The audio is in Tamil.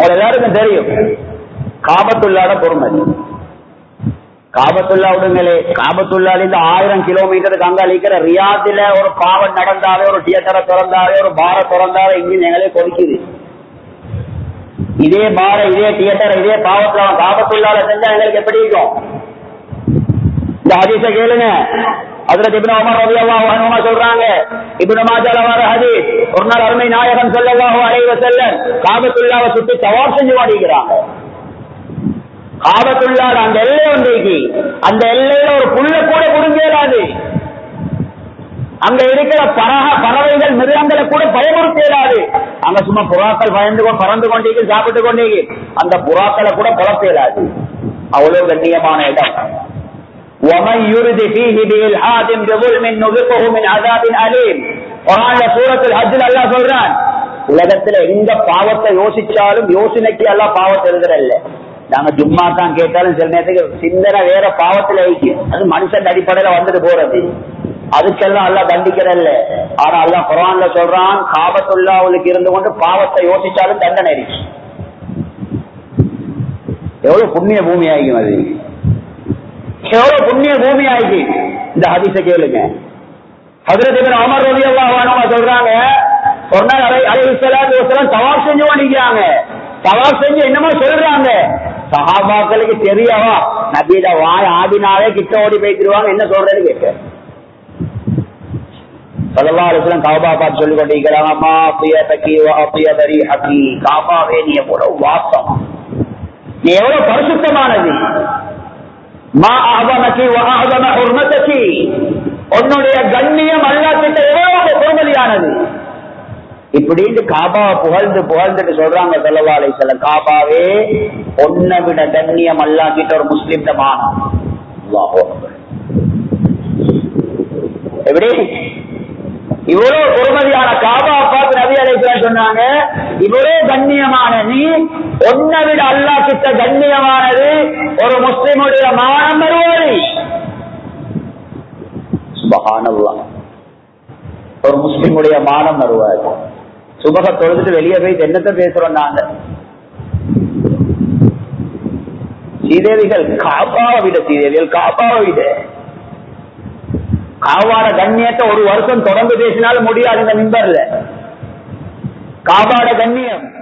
உங்களுக்கு எல்லாருக்கும் தெரியும். காபத்துள்ளாட பொறுமை. காபத்துல்லா விடுங்களே காபத்துள்ளால இருந்து ஆயிரம் கிலோமீட்டருக்கு அங்க அழிக்கிற ரியாத்துல ஒரு பாவம் நடந்தாவே ஒரு தியேட்டரை திறந்தாவே ஒரு பார திறந்தாவே இங்கே எங்களே கொதிக்குது. இதே பார இதே தியேட்டர் இதே பாவத்துல காபத்துள்ளால செஞ்சா எங்களுக்கு எப்படி இருக்கும்? இந்த ஹதீஸ கேளுங்க. அதுல இப்னு உமர் சொல்றாங்க. இப்னு மாஜால வர ஹதீஸ் ஒரு நாள் அருமை நாயகன் ஸல்லல்லாஹு அலைஹி வஸல்லம் காபத்துல்லாவை சுத்தி தவாப் செஞ்சு வாடிக்கிறாங்க காபத்துள்ளாட அந்த எல்லை ஒன்றைக்கு அந்த எல்லையில ஒரு புல்ல கூட புடுங்கேறாது அங்க இருக்கிற பறக பறவைகள் மிருகங்களை கூட பயமுறுத்தேறாது அங்க சும்மா புறாக்கள் பயந்து கொண்டு பறந்து கொண்டீங்க சாப்பிட்டு கொண்டீங்க அந்த புறாக்களை கூட புலப்பேறாது அவ்வளவு கண்ணியமான இடம் ومن يرد فيه بإلحاد بظلم نذقه من عذاب أليم குரான்ல சூரத்தில் ஹஜ்ஜில் அல்லா சொல்றான் உலகத்துல எங்க பாவத்தை யோசிச்சாலும் யோசனைக்கு எல்லாம் பாவத்தை எழுதுறல்ல நாங்க ஜும்மா தான் கேட்டாலும் சில நேரத்துக்கு சிந்தனை வேற பாவத்துல வைக்கும் அது மனுஷன் அடிப்படையில வந்துட்டு போறது. அதுக்கெல்லாம் எல்லாம் தண்டிக்கிறல்ல ஆனா எல்லாம் குரான்ல சொல்றான் காபத்துள்ளாவுக்கு இருந்து கொண்டு பாவத்தை யோசிச்சாலும் தண்டனை இருக்கு எவ்வளவு புண்ணிய பூமி ஆகிக்கும் அது. எவ்வளவு புண்ணிய பூமி ஆகி இந்த ஹதீஸ கேளுங்க. ஹஜரத் இப்னு சொல்றாங்க ஒரு நாள் அலை அலைஹிஸ்ஸலாத்து வஸலாம் தவாப் செஞ்சு செஞ்சு என்னமோ சொல்றாங்க. சஹாபாக்களுக்கு தெரியவா நபியிட வாய் ஆடினாவே கிட்ட ஓடி போய்த்திருவாங்க என்ன சொல்றேன்னு கேட்க சல்லா அலிஸ்லாம் காபா பார்த்து சொல்லி கொண்டிருக்கிறாங்க அம்மா அப்பிய தக்கி அப்பிய தரி ஹக்கி காபாவே நீ எவ்வளவு வாசம். நீ எவ்வளவு பரிசுத்தமானது. மா அகமக்கி அகம உர்மத்தக்கி உன்னுடைய கண்ணியம் அல்லாத்திட்ட எவ்வளவு பொறுமதியானது? இப்படின்னு காபாவை புகழ்ந்து புகழ்ந்துட்டு சொல்றாங்க செல்லவா சில காபாவே ஒன்ன விட கண்ணியம் அல்லா ஒரு முஸ்லிம் மானம் எப்படி? இவ்வளவு பொறுமதியான காபா பார்த்து நபி அலைஹிஸ்ஸலாம் சொன்னாங்க இவ்வளவு கண்ணியமான நீ ஒன்னை விட அல்லா கிட்ட கண்ணியமானது ஒரு முஸ்லிமுடைய மானம் வருவது ஒரு முஸ்லிமுடைய மானம் வருவார். சுபக தொழுதுட்டு வெளியே போய் என்னத்தை பேசுறோம் நாங்க? சீதேவிகள் காபாவை விட சீதேவிகள் காபாவை விட. காவான கண்ணியத்தை ஒரு வருஷம் தொடர்ந்து பேசினாலும் முடியாது இந்த மிம்பர்ல. காபாட கண்ணியம்.